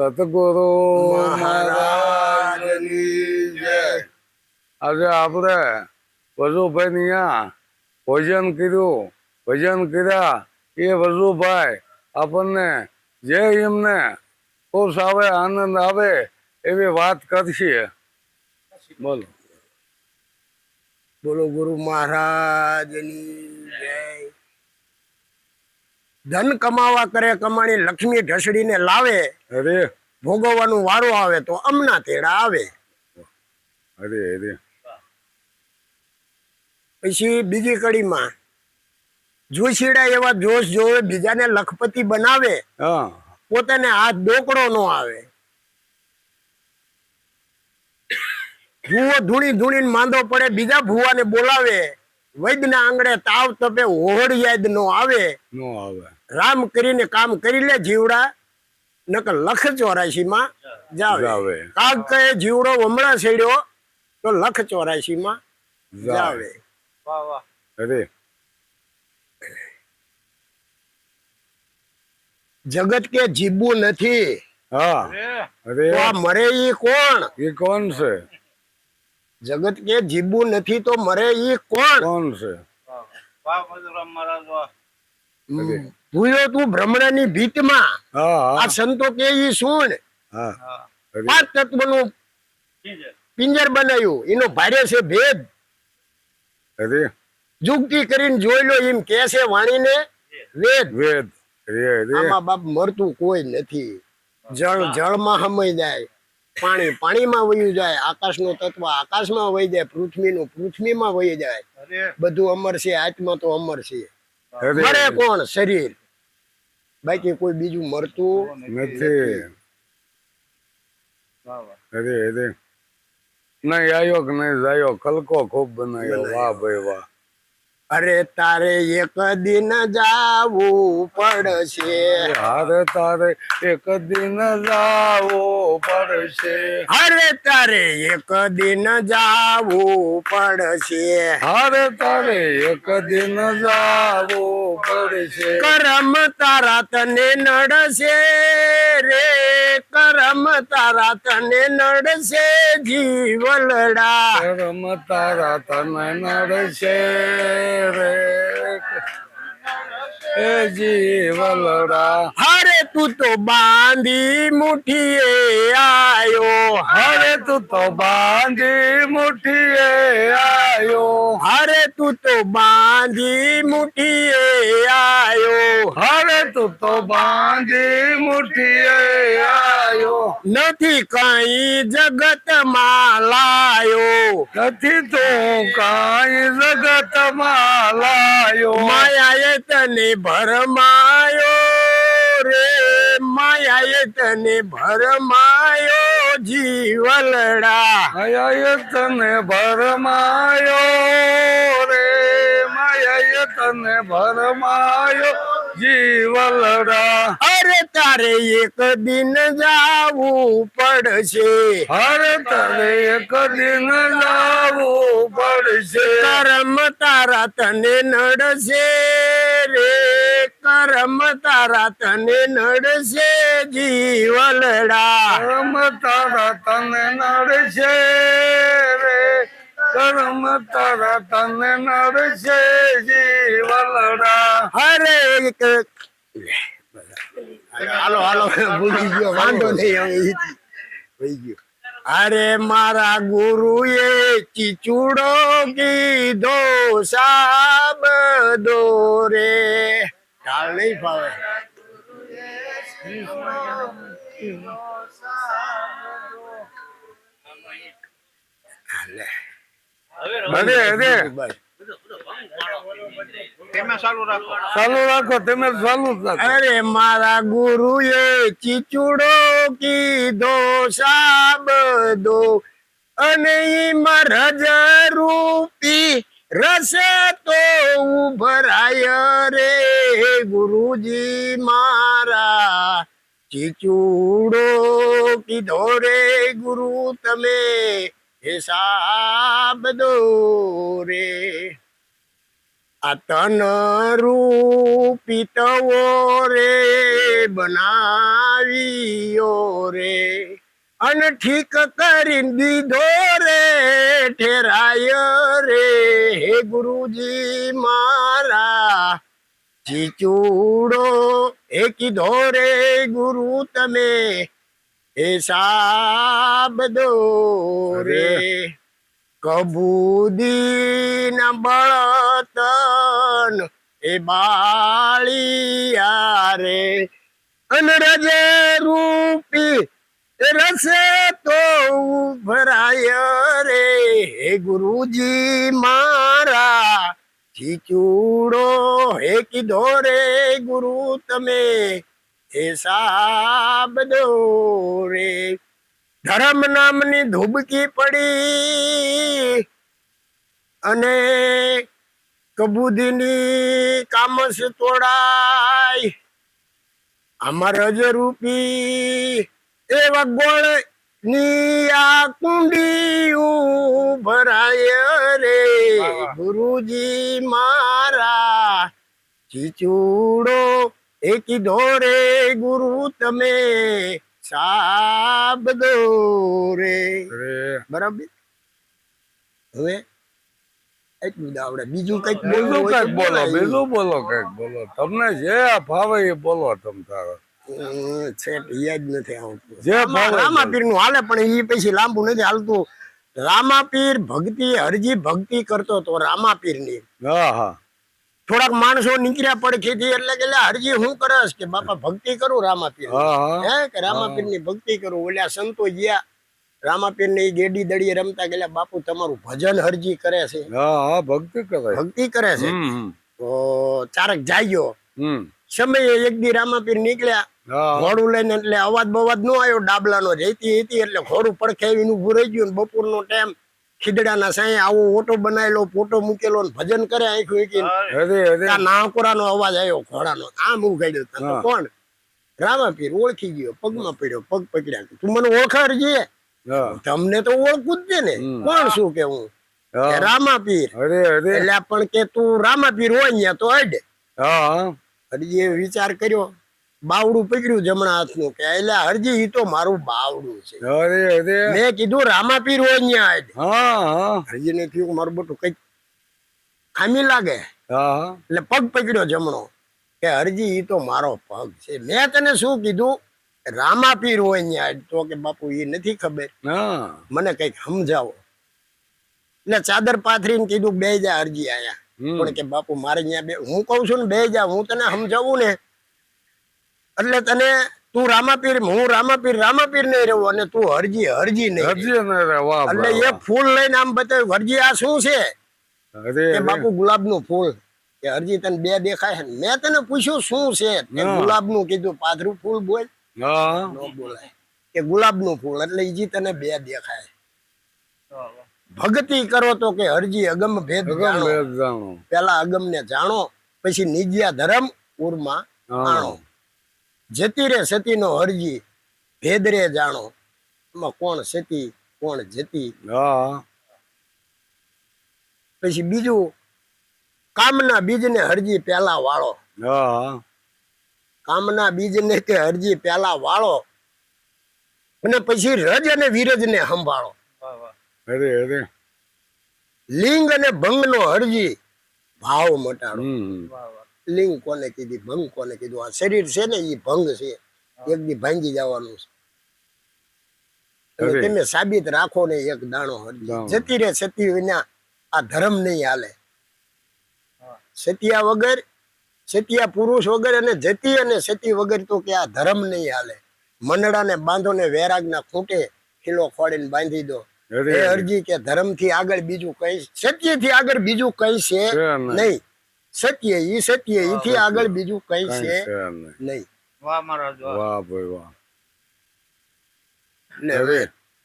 સતગુરુ મહારાજની આજે આપણે વજુભાઈ ત્યાં ભોજન કર્યું, ભજન કર્યા. એ વજુભાઈ આપણને જે એમને ખુશ આવે આનંદ આવે એવી વાત કરશે. બોલો. બોલો ગુરુ મહારાજની જય. ધન કમાવા કરે કમાણી લક્ષ્મી ઢસડીને લાવે અરે. ભોગવવાનું વારો આવે તો અમના તેડા આવે. અરે અરે. પછી બીજી કડીમાં જોશીડા એવા જોશ જોવે બીજાને લખપતિ બનાવે હા. પોતાને હાથ ડોકડો નો આવે. ભૂવો ધૂણી ધૂણી માંદો પડે બીજા ભૂવાને બોલાવે વૈદના આંગણે તાવ તપે હોડ યાદ નો આવે. નો આવે. રામ કરીને કામ કરી લે જીવડા નકર લખ ચોરાશી માં જાવે. જાવે. કાગ કહે જીવડો હમણાં છેડ્યો તો લખ ચોરાશી માં જાવે. અરે. જગત કે જીબવું નથી. હા. અરે. આ મરે ઈ કોણ? એ કોણ છે? જગત કે જીબવું નથી તો મરે ઈ કોણ? કોણ છે? ભૂલ્યો તું ભ્રમણાની ભીતમાં. હા આ સંતો કે ઈ શું પાંચ તત્વનું પિંજર. બનાવ્યું. એનો ભારે છે ભેદ. અરે જુગતી કરીને જોઈ લો એમ કે છે વાણીને વેદ. વેદ. આમાં બાપ મરતું કોઈ નથી. જળ જળમાં સમય જાય. પાણી પાણીમાં વયું જાય આકાશનું તત્વ આકાશમાં વહી જાય પૃથ્વીનું પૃથ્વીમાં વહી જાય. બધું અમર છે આત્મા તો અમર છે. મરે કોણ? શરીર. બાકી કોઈ બીજું મરતું નથી. અરે અરે નહીં આયો કે નહીં જાયો કલકો ખૂબ બનાવ્યો વાહ ભાઈ વાહ. અરે તારે એક દિન જાવું પડશે. અરે તારે એક દિન જાવો પડશે. અરે તારે એક દિન જાવું પડશે. અરે તારે એક દિન જાવો પડશે. કરમ તારા તને નડશે રે. કરમ તારા તને નડશે જીવલડા. કરમ તારા તને નડશે. Eric. એ જીવલડા હરે તું તો બાંધી મુઠીએ આયો. હરે તું તો બાંધી મુઠીએ આયો. હરે તું તો બાંધી મુઠીએ આયો. હરે તું તો બાંધી મુઠીએ આયો. નથી કઈ જગતમાં લાયો. નથી તું જગતમાં લાયો. માયાએ તને ભરમાયો રે માયાએ તને ભરમાયો જીવલડા. માયાએ તને ભરમાયો રે માયાએ તને ભરમાયો જીવલડા. અરે તારે એક દિન જાવું પડશે. અરે તને એક દિન લાવવું પડશે. કરમ તારા તને નડશે રે. કરમ તારા તને નડશે જીવલડા. કર્મ તારા તને નડશે રે. કરમ તારા તને નડશે જીવલડા. અરે એક હાલો હાલો. ભૂલી ગયો વાંધો નહીં ઈ ગયો. અરે મારા ગુરુએ ચીચુડો કીધો સાબ દોરે ઢાળ નહીં ફાવે હાલે. અરે અરે બસ. ચાલુ રાખો તમે ચાલુ જ રાખો અરે મારા ગુરુએ ચીચુડો કીધો સાબદો અને ઈમાં રજ રૂપી રસે તો ઉભરાય રે ગુરુજી મારા. ચીચુડો કીધો રે ગુરુ તમે હિસાબ દો રે. આ તન રૂપી તવો રે, બનાવ્યો રે. અન ઠીક કરી દીધો રે, ઠેરાય હે ગુરુજી મારા ચીચુડો એ કીધો રે ગુરુ તમે એ સાબદો રે. કબૂદી ના બળતન એ બાળિયા રે અનરજ રૂપી રસે તો ભરાય રે. હે ગુરુજી મારા ચીચૂડો હે કીધો રે ગુરુ તમે. હે સાબ દો રે ધર્મ નામની ધૂબકી પડી અને કબૂદીની કામસ તોડાય. અમાર જ રૂપી એવા ગોળની આ કુંડી ભરાય રે. ગુરુજી મારા ચીચુડો એ ધોરે ગુરુ તમે સાબ રે. રે બરાબર? હવે એટલું આવડે બીજું કંઈક હોય કંઈક બોલો. બીજું બોલો કંઈક બોલો. તમને જે ભાવે એ બોલો તમ તારે. નથી આવતું. જે રામાપીરનું હાલે પણ એ પછી લાંબુ નથી હાલતું. રામાપીર ભક્તિ હરજી ભક્તિ કરતો તો રામાપીરની થોડાક માણસો નીકળ્યા પડખેથી એટલે કે હરજી હું કરસ કે બાપા ભક્તિ કરું રામાપીર હા હા. હે કે રામાપીરની ભક્તિ કરું. ઓલ્યા સંતો ગયા રામાપીર ને ગેડી દડીએ રમતા ગયેલા બાપુ તમારું ભજન હરજી કરે છે. હા હા ભક્તિ કરે. ભક્તિ કરે છે. તો ચારક હમ. સમયે એક દી રામાપીર નીકળ્યા. ઘોડું લઈને એટલે અવાજ બવાજ નો આવ્યો ડાબલાનો રેતી હતી એટલે ઘોડું પડખે આવીને ઊભું રહી ગયું ને બપોરનો ટાઈમ. ખીદડાના સાંઈ આવો ઓટો બનાવેલો ફોટો મૂકેલો ને ભજન કરે આંખું અરે નાકોરાનો અવાજ આવ્યો ઘોડાનો. આમ ઉગાડ્યો તને. કોણ? રામાપીર ઓળખી ગયો પગમાં પડ્યો પગ પકડ્યા. તું મને ઓળખાડ જઈએ તમને તો ઓળખું જ છે ને. કોણ શું કે હું. રામાપીર. અરે અરે. એટલે પણ કે તું રામાપીર હોય અહીંયા તો અડ હા. હા હરજી એ વિચાર કર્યો બાવડું પકડ્યું જમણા હાથનું કે એટલે હરજી ઈ તો મારું બાવડું છે. અરે અરે. મેં કીધું રામાપીર હોય અહીંયા અડ હા હા. હરજીને થયું મારું બટું કંઈક ખામી લાગે. હા એટલે પગ પકડ્યો જમણો. કે હરજી ઈ તો મારો પગ છે. મેં તને શું કીધું? રામાપીર હોય અહીંયા તો કે બાપુ એ નથી ખબર. હા. મને કંઈક સમજાવો. એટલે ચાદર પાથરીને કીધું બે જા અરજી આયા. પણ કે બાપુ મારે ત્યાં બે હું કઉ છું ને બે જા હું તને સમજાવું ને એટલે તને તું રામાપીર હું રામાપીર રામાપીર નહીં રહું અને તું હરજી હરજી નહીં ને એટલે એ ફૂલ લઈને આમ બતાવ્યું હરજી આ શું છે? કે બાપુ ગુલાબનું ફૂલ. કે હરજી તને બે દેખાય છે મેં તને પૂછ્યું શું છે? ગુલાબનું કીધું પાથરું ફૂલ બોલ. ન બોલાય. કે ગુલાબનું ફૂલ એટલે ઈજી તને બે દેખાય. ભક્તિ કરો તો કે હરજી અગમ ભેદ જાણો. પેલા અગમ ને જાણો પછી નિજ્યા ધર્મ ઉર્મા. આણો. જતી રે સતી નો હરજી ભેદ રે જાણો. એમાં કોણ સતી કોણ જતી? પછી બીજું કામના બીજને હરજી પેલા વાળો. કામના બીજ ને કે હરજી પેલા વાળો. અને પછી રજ અને વિરજને સંભાળો. અરે અરે. લિંગ અને ભંગનો હરજી ભાવ મટાડો. લિંગ કોને કીધી ભંગ કોને કીધું? આ શરીર છે ને એ ભંગ છે. એક દી ભાંગી જવાનું છે. તમે સાબિત રાખો ને એક દાણો હરજી જતી રે સતી વિના આ ધર્મ નહીં હાલે. સતિયા વગર સતિયા પુરુષ વગર અને જતી અને સતી વગર તો કે આ ધર્મ નહીં હાલે. મંડળા ને બાંધો ને વૈરાગ ના ખૂંટે ખીલો ખોડીને બાંધી દો. એ અરજી કે ધર્મથી આગળ બીજું કઈ સત્યથી આગળ બીજું કઈ છે નહીં. સત્ય ઈ સત્ય ઈ થી આગળ બીજું કઈ છે નહીં. વાહ મહારાજ વાહ ભાઈ વાહ. ને હવે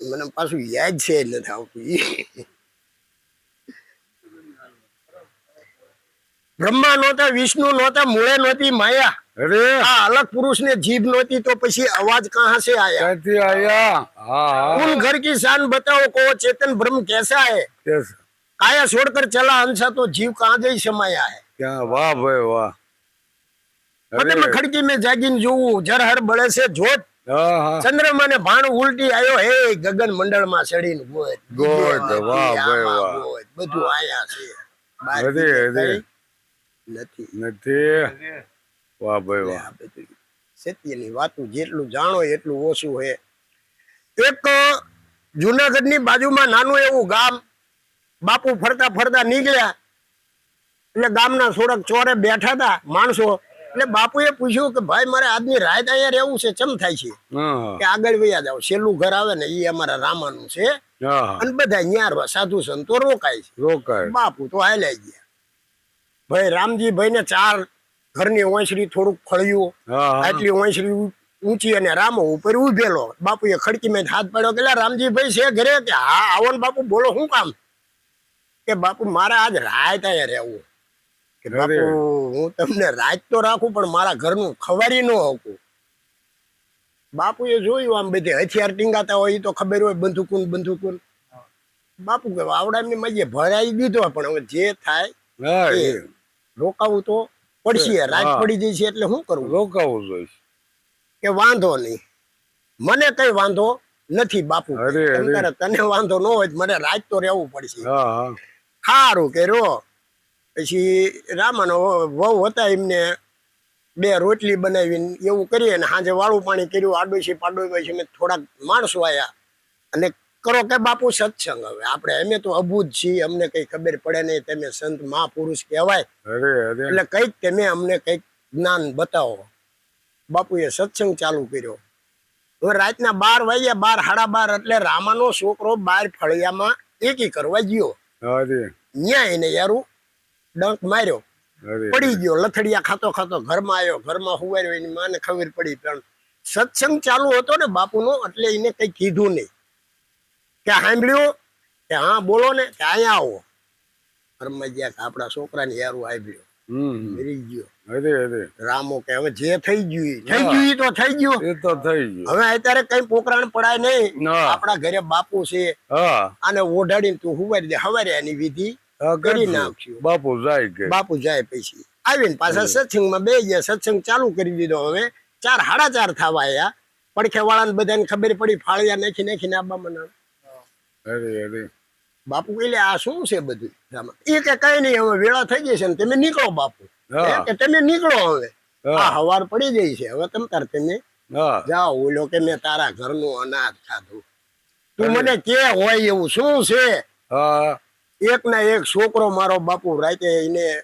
મને પાછું યાદ છે એટલે નથી આવતું. બ્રહ્મા નહોતા વિષ્ણુ નહોતા મૂળે નહોતી માયા. અરે આ અલગ પુરુષ ને જીભ નહોતી તો પછી અવાજ કહા સે આયા? ક્યાંથી આયા? હા ઉન ઘર કી શાન બતાવો કો ચેતન બ્રહ્મ કેસા હે? કાયા છોડકર ચલા અંશા તો જીવ કહા જઈ સમાયા હે? ક્યાં? વાહ ભાઈ વાહ. મને ખડકી મેં જાગીને જોવું જર હર બળે છે જોત. ચંદ્રમા ને ભાણ ઉલટી આયો હે ગગન મંડળમાં ચડીને ગોત. ગોત વાહ ભાઈ વાહ. બધું આયા છે. નથી નથી. નથી. વાહ ભાઈ વાહ. સત્યની વાતું જેટલું જાણો એટલું ઓછું હે. એક જુનાગઢની બાજુમાં નાનું એવું ગામ બાપુ ફરતા ફરતા નીકળ્યા. એટલે ગામના થોડાક ચોરે બેઠા હતા માણસો. એટલે બાપુએ પૂછ્યું કે ભાઈ મારે આજની રાત અહીંયા રહેવું છે ચમ થાય છે? કે આગળ વયા જાવ છેલ્લું ઘર આવે ને એ અમારા રામાનું છે. અને બધા ન્યાર સાધુ સંતો રોકાય છે. રોકાય. બાપુ તો હાલ્યા ગયા. ભાઈ રામજી ભાઈ ને ચાર ઘરની ઓંસરી થોડુંક ફળ્યું આટલી ઓંસરી ઊંચી અને રામો ઉપર ઉભેલો. બાપુએ ખડકી મેં હાથ પાડ્યો કે રામજી ભાઈ છે ઘરે? કે હા આવો ને બાપુ બોલો શું કામ? કે બાપુ મારે આજ રાત અહીંયા રહેવું. કે બાપુ હું તમને રાત તો રાખું પણ મારા ઘરનું ખવારી ન હકું બાપુએ જોયું આમ બધી હથિયાર ટીંગાતા હોય એ તો ખબર હોય બંધુકુન બંધુકુન બાપુ કે આવડા ની મજે ભરાઈ દીધો પણ હવે જે થાય રોકાવું તો પડશે. રાત પડી જશે એટલે શું કરવું રોકાવું જોઈશ કે વાંધો નહીં. મને કઈ વાંધો નથી બાપુ. તને વાંધો ન હોય મને રાત તો રહેવું પડશે. સારું કે રો પછી રામાનો વહુ હતા એમને બે રોટલી બનાવીને એવું કરીએ ને સાંજે વાળું પાણી કર્યું આડોશી પાડોશી મેં થોડાક માણસો આયા. અને કરો કે બાપુ સત્સંગ હવે. આપણે અમે તો અભૂત છીએ અમને કઈ ખબર પડે નહીં તમે સંત મહાપુરુષ કહેવાય. એટલે કંઈક તમે અમને કંઈક જ્ઞાન બતાવો. બાપુએ સત્સંગ ચાલુ કર્યો. હવે રાતના બાર વાગ્યા બાર સાડા બાર એટલે રામાનો છોકરો બાર ફળિયામાં એકી કરવા ગયો. ન્યાય એને યારું ડંક માર્યો. પડી ગયો લથડિયા ખાતો ખાતો ઘરમાં આવ્યો. ઘરમાં હુવાર્યો એની માને ખબર પડી. પણ સત્સંગ ચાલુ હતો ને બાપુનો એટલે એને કઈ કીધું નહીં. કે સાંભળ્યું? કે હા બોલો ને કે અહીંયા આવો. ઘરમાં ગયા કે આપણા છોકરાને યારું આવ્યો મરી ગયો. રામો કે હવે જે થઈ ગયું થઈ ગયું તો થઈ ગયું. એ તો થઈ ગયું. હવે અત્યારે કઈ પોકરાણ પડાય નહીં. આપણા ઘરે બાપુ છે. અને આને ઓઢાડીને તું હુવારી દે. હવારે એની વિધિ કરી નાખ્યું. બાપુ જાય કે. બાપુ જાય પછી. આવીને પાછા સત્સંગમાં બે ગયા. સત્સંગ ચાલુ કરી દીધો હવે. ચાર સાડા ચાર થવા આયા. પડખે વાળાને બધાને ખબર પડી ફાળિયા નાખી નાખીને આબા મને અરે અરે. બાપુ એટલે આ શું છે બધું? એ કે કઈ નહીં હવે વેળા થઈ જશે ને તમે નીકળો બાપુ. કે તમે નીકળો હવે. આ હવાર પડી ગઈ છે. હવે તમે તાર તમે જાઓ ઓલો કે મેં તારા ઘરનું અનાજ ખાધું. તું મને કે હોય એવું શું છે? હા. એક ના એક છોકરો મારો બાપુ રાતે એને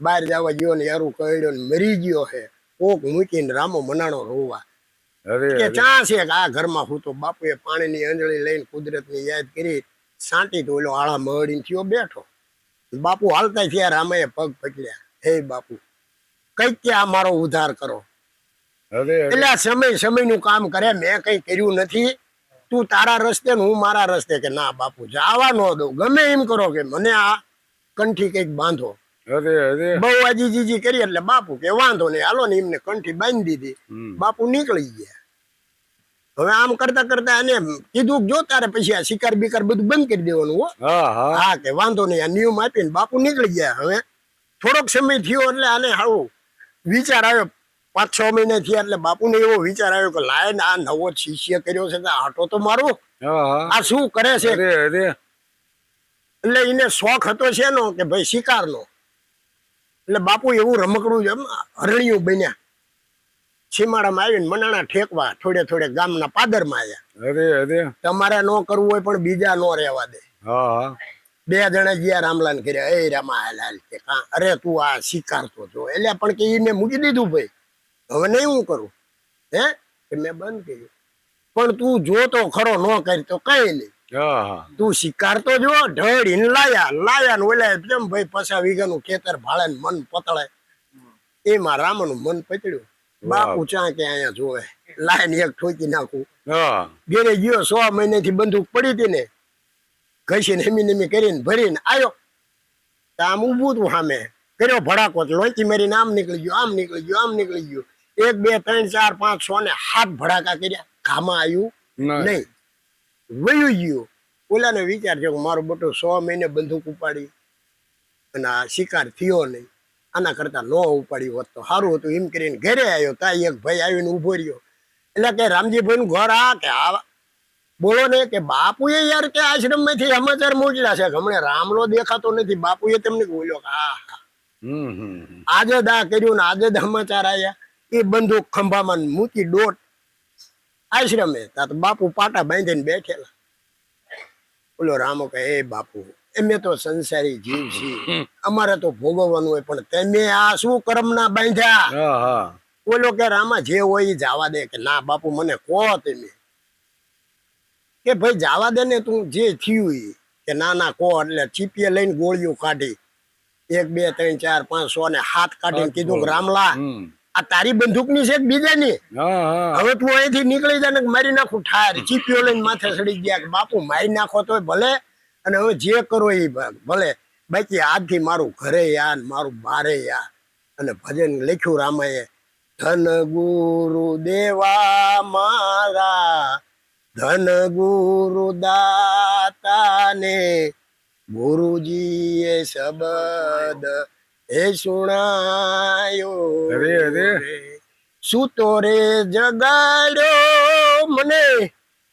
બહાર જવા ગયો ને યારું ને મરી ગયો છે. કોક મૂકીને રામો મનાણો રોવા. કે ચા છે કે આ ઘરમાં હું તો બાપુએ પાણીની અંજળી લઈને કુદરતની યાદ કરી સાંટી તો ઓલો આળા મળી થયો બેઠો. બાપુ હાલતા થયા રામાએ પગ પકડ્યા. હે બાપુ કંઈક કે આ મારો ઉદ્ધાર કરો. એટલે આ સમયનું કામ કરે મેં કઈ કર્યું નથી. તું તારા રસ્તે ને હું મારા રસ્તે કે ના બાપુ જવા ન દઉં. ગમે એમ કરો કે મને આ કંઠી કંઈક બાંધો. અરે અરે. બહુ આજી જીજી કરી એટલે બાપુ કે વાંધો નહીં. હાલો ને એમને કંઠી બાંધી દીધી. બાપુ નીકળી ગયા. હવે આમ કરતા કરતા એને કીધું જો તારે પછી આ શિકાર બિકાર બધું બંધ કરી દેવાનું હો. હા કે વાંધો નહીં આ નિયમ આપીને બાપુ નીકળી ગયા. હવે થોડોક સમય થયો એટલે આને હાવું વિચાર આવ્યો. પાંચ છ મહિના થયા એટલે બાપુને એવો વિચાર આવ્યો કે લાય ને આ નવો શિષ્ય કર્યો છે આટો તો મારો આ શું કરે છે? એટલે એને શોખ હતો છે નો કે ભાઈ શિકારનો. એટલે બાપુ એવું રમકડું એમ હરણિયું બન્યા. છીમાડામાં આવીને મનાણા ઠેકવા થોડે થોડે ગામના પાદરમાં આવ્યા અરે અરે. તમારે ન કરવું હોય પણ બીજા નો રહેવા દે. બે જણા ગયા રામલાલ કર્યા એ રામા હાલ હાલ કે અરે તું આ સ્વીકારતો છો. એટલે પણ કે એને મૂકી દીધું ભાઈ. હવે નહીં હું કરું. હે? કે મેં બંધ કર્યું. પણ તું જો તો ખરો ન કરી તો કઈ નહીં. તું શિકાર તો ઢળ ઇન લાયા લાયા ને ઓલા જેમ ભાઈ પસા વીઘાનું ખેતર ભાળે ને મન પતળે એમાં રામનું મન પતળ્યું. બાપુ ચા કે અહીંયા જોવે? લાઈન એક ઠોકી નાખું. ઘેરે ગયો સો મહિનેથી બંદૂક પડી હતી ને ઘસીને હેમી નેમી કરીને ભરીને આવ્યો આમ ઉભું તું સામે. કર્યો ભડાકો તો લોંચી મારીને આમ નીકળી ગયો આમ નીકળી ગયો આમ નીકળી ગયો. એક બે ત્રણ ચાર પાંચ સો ને હાથ ભડાકા કર્યા. ઘામાં આવ્યું નહીં. વયું ગયું. ઓલાને વિચાર છે કે મારો બટો સો મહિને બંદૂક ઉપાડી અને આ શિકાર થયો નહીં. આના કરતાં ન ઉપાડી હોત તો સારું હતું. એમ કરીને ઘરે આવ્યો. ત્યાં એક ભાઈ આવીને ઊભો રહ્યો. એટલે કે રામજીભાઈનું ઘર આ કે આ બોલો ને કે બાપુએ યાર કે આશ્રમમાંથી સમાચાર મોકલ્યા છે. હમણે રામલો દેખાતો નથી. બાપુએ તેમને બોલ્યો કે આ આજે દા કર્યું ને આજે સમાચાર આવ્યા એ બંદૂક ખંભામાં મૂકી દોટ આશ્રમે. તો બાપુ પાટા બાંધીને બેઠેલા. બોલો રામો કહે એ બાપુ એમે તો સંસારી જીવ છે અમારે તો ભોગવવાનું હોય પણ તમે આ શું કર્મના બાંધ્યા? હા હા. બોલો કે રામા જે હોય એ જવા દે. કે ના બાપુ મને કહો તમે. કે ભાઈ જવા દે ને તું જે થયું એ કે ના ના કહો. એટલે ચીપીએ લઈને ગોળીઓ કાઢી. એક બે ત્રણ ચાર પાંચ સો ને હાથ કાઢીને કીધું રામલા આ તારી બંદૂકની છે બીજાની? હવે તું અહીંથી નીકળી જા ને મારી નાખું ઠાર. ચીપીઓ લઈને માથે ચડી ગયા કે બાપુ મારી નાખો તો ભલે. અને હવે જે કરો એ ભલે. બાકી આજથી મારું ઘરે યા મારું બારે યા. અને ભજન લખ્યું રામાએ ધન ગુરુ દેવા મારા ધન ગુરુ દાતાને ગુરુજીએ શબદ એ સુણાયો અરે, અરે. સૂતો રે જગાડ્યો મને?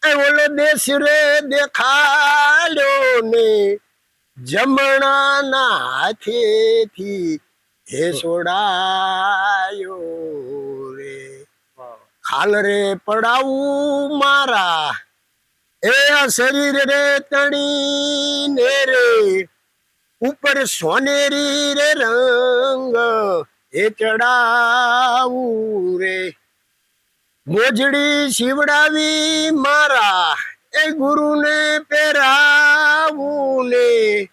એ ઓલો દેશ રે દેખાડ્યો ને. જમણાના હાથેથી હે સોડાયો રે. ખાલ રે પડાવું મારા. એ આ શરીર રે તણીને રે. ઉપર સોનેરી રે રંગ એ ચડાવું રે. મોજડી શિવડાવી મારા એ ગુરુને પહેરાવું ને.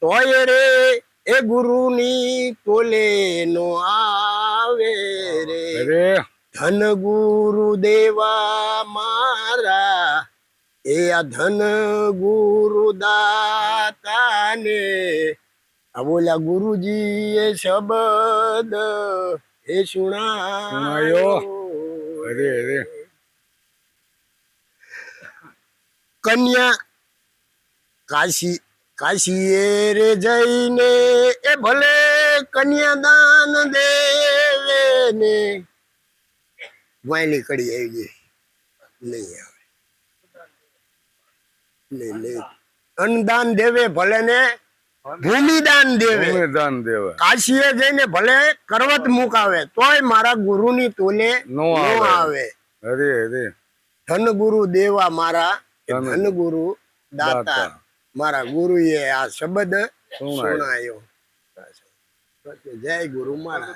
તોય રે એ ગુરુની તોલે નો આવે રે. ધન ગુરુ દેવા મારા એ આ ધન ગુરુ દાતાને આ બોલા ગુરુજી એ શબ્દ એ સુણાયો. અરે અરે. કન્યા કાશી કાશીએ રે જઈને એ ભલે કન્યાદાન દેવે ને વાયલી કડી આવી ગઈ. નહીં આવે. અન્નદાન દેવે ભલે ને ભૂમિદાન દેવે. ભૂમિદાન દેવે. કાશીએ જઈને ભલે કરવત મુકાવે તોય મારા ગુરુની તોલે નો આવે. અરે અરે ધન ગુરુ દેવા મારા ધન ગુરુ દાતા. મારા ગુરુએ આ શબ્દ સુણાયો. જય ગુરુ મહારાજ.